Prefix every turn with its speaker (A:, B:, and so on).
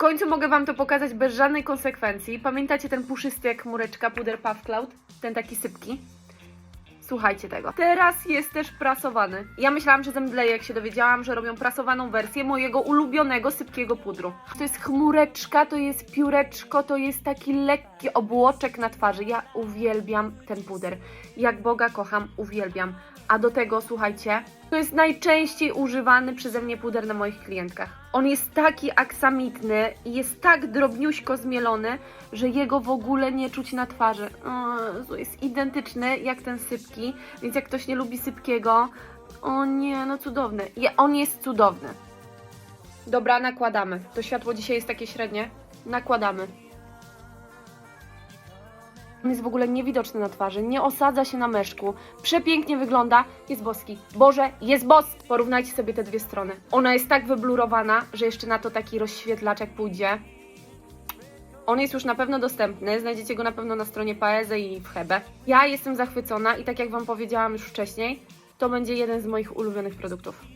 A: końcu mogę Wam to pokazać bez żadnej konsekwencji. Pamiętacie ten puszysty jak chmureczka, puder Puff Cloud? Ten taki sypki? Słuchajcie tego. Teraz jest też prasowany. Ja myślałam, że zemdleję, jak się dowiedziałam, że robią prasowaną wersję mojego ulubionego sypkiego pudru. To jest chmureczka, to jest pióreczko, to jest taki lekki obłoczek na twarzy. Ja uwielbiam ten puder. Jak Boga kocham, uwielbiam. A do tego, słuchajcie, to jest najczęściej używany przeze mnie puder na moich klientkach. On jest taki aksamitny i jest tak drobniuśko zmielony, że jego w ogóle nie czuć na twarzy. Jezu, jest identyczny jak ten sypki, więc jak ktoś nie lubi sypkiego, o nie, no cudowny. Je, on jest cudowny. Dobra, nakładamy. To światło dzisiaj jest takie średnie. Nakładamy. On jest w ogóle niewidoczny na twarzy, nie osadza się na meszku, przepięknie wygląda, jest boski. Boże, jest boski! Porównajcie sobie te dwie strony. Ona jest tak wyblurowana, że jeszcze na to taki rozświetlacz jak pójdzie. On jest już na pewno dostępny, znajdziecie go na pewno na stronie Paeze i w Hebe. Ja jestem zachwycona i tak jak Wam powiedziałam już wcześniej, to będzie jeden z moich ulubionych produktów.